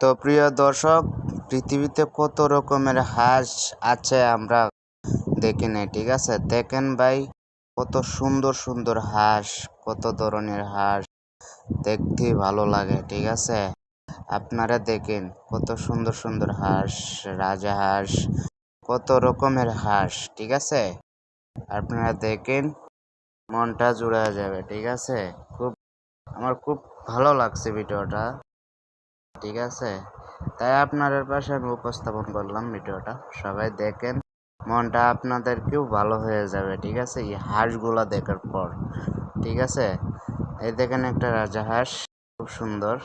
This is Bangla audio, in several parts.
তো প্রিয় দর্শক, পৃথিবীতে কত রকমের হাঁস আছে আমরা দেখি নাই, ঠিক আছে? দেখেন ভাই, কত সুন্দর সুন্দর হাঁস, কত ধরনের হাঁস। দেখতে ভালো লাগে, ঠিক আছে? আপনারা দেখেন, কত সুন্দর সুন্দর হাঁস, রাজা হাঁস, কত রকমের হাঁস, ঠিক আছে? আপনারা দেখেন, মনটা জুড়ে যাবে, ঠিক আছে? খুব, আমার খুব ভালো লাগছে ভিডিওটা। ঠিক আছে? তাই আপনাদের পাশে আমি উপস্থাপন করলাম ভিডিওটা। সবাই দেখেন, মনটা আপনাদেরকেও ভালো হয়ে যাবে, ঠিক আছে? এই হাঁসগুলো দেখার পর, ঠিক আছে? এই দেখেন একটা রাজা হাঁস সুন্দর।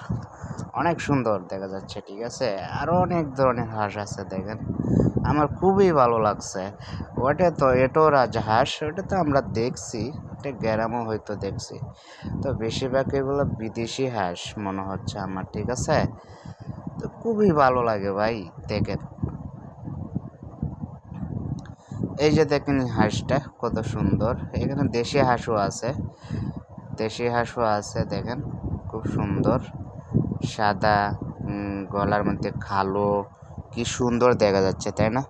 অনেক সুন্দর দেখা যাচ্ছে, ঠিক আছে? আরও অনেক ধরনের হাঁস আছে, দেখেন। আমার খুবই ভালো লাগছে। ওটা তো এটাও রাজহাঁস ওটা তো আমরা দেখছি। এটা গ্রামও হয়তো দেখছি। তো বেশিরভাগ এগুলো বিদেশি হাঁস মনে হচ্ছে আমার, ঠিক আছে? তো খুবই ভালো লাগে ভাই, দেখেন। এই যে দেখেন হাঁসটা, কত সুন্দর। এখানে দেশি হাঁসও আছে। দেশি হাঁসও আছে, দেখেন। সুন্দর। সাদা গলার মধ্যে কালো। কি সুন্দর দেখা যাচ্ছে, তাই না?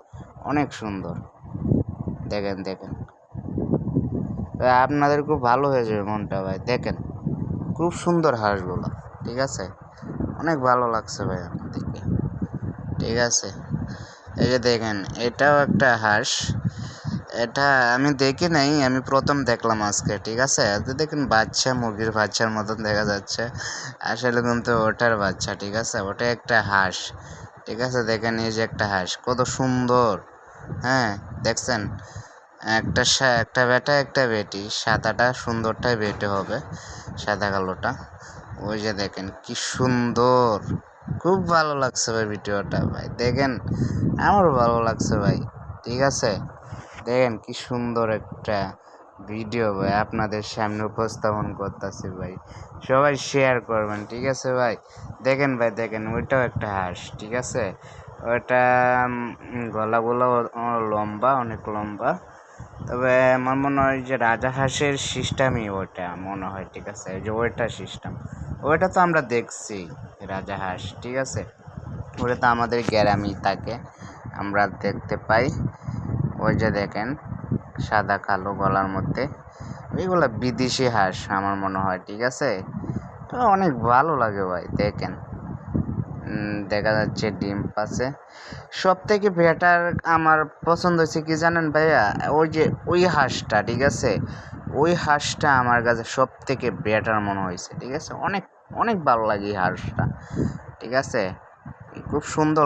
অনেক সুন্দর। দেখেন দেখেন। আপনাদের খুব ভালো হয়ে যাবে মনটা ভাই, দেখেন। খুব সুন্দর হাঁসগুলো, ঠিক আছে? অনেক ভালো লাগছে ভাই আমাদেরকে ঠিক আছে? এই যে দেখেন, এটাও একটা হাঁস। এটা আমি দেখি নাই, আমি প্রথম দেখলাম আজকে, ঠিক আছে? দেখেন বাচ্চা, মুরগির বাচ্চার মতন দেখা যাচ্ছে। আসলে কিন্তু ওটার বাচ্চা, ঠিক আছে? ওটা একটা হাঁস, ঠিক আছে? দেখেন এই যে একটা হাঁস, কত সুন্দর হ্যাঁ? দেখছেন? একটা একটা বেটা, একটা বেটি, সাদাটা সুন্দরটাই বেটে হবে, সাদা কালোটা। ওই যে দেখেন, কি সুন্দর! খুব ভালো লাগছে ভাই ভিডিওটা, ভাই। দেখেন, আমারও ভালো লাগছে ভাই, ঠিক আছে? দেখেন কি সুন্দর একটা ভিডিও ভাই আপনাদের সামনে উপস্থাপন করতেছি ভাই। সবাই শেয়ার করবেন ঠিক আছে ভাই? দেখেন ভাই দেখেন ওইটাও একটা হাঁস ঠিক আছে? উম, গলাগুলো লম্বা অনেক লম্বা। তবে আমার মনে হয় যে রাজা হাঁসের সিস্টেমই ওইটা মনে হয় ঠিক আছে? যে ওইটা সিস্টেম ওইটা তো আমরা দেখছি রাজা হাঁস ঠিক আছে? ওটা তো আমাদের গ্রামেই থাকে আমরা দেখতে পাই। ওই যে দেখেন, সাদা কালো গলার মধ্যে। ওইগুলো বিদেশি হাঁস, আমার মনে হয়, ঠিক আছে? তো অনেক ভালো লাগে ভাই, দেখেন। দেখা যাচ্ছে ডিম পাশে সব থেকে বেটার আমার পছন্দ হয়েছে কি জানেন ভাইয়া? ওই যে, ওই হাঁসটা, ঠিক আছে? ওই হাঁসটা আমার কাছে সব থেকে বেটার মনে হয়েছে, ঠিক আছে? অনেক অনেক ভালো লাগে এই হাঁসটা, ঠিক আছে? খুব সুন্দর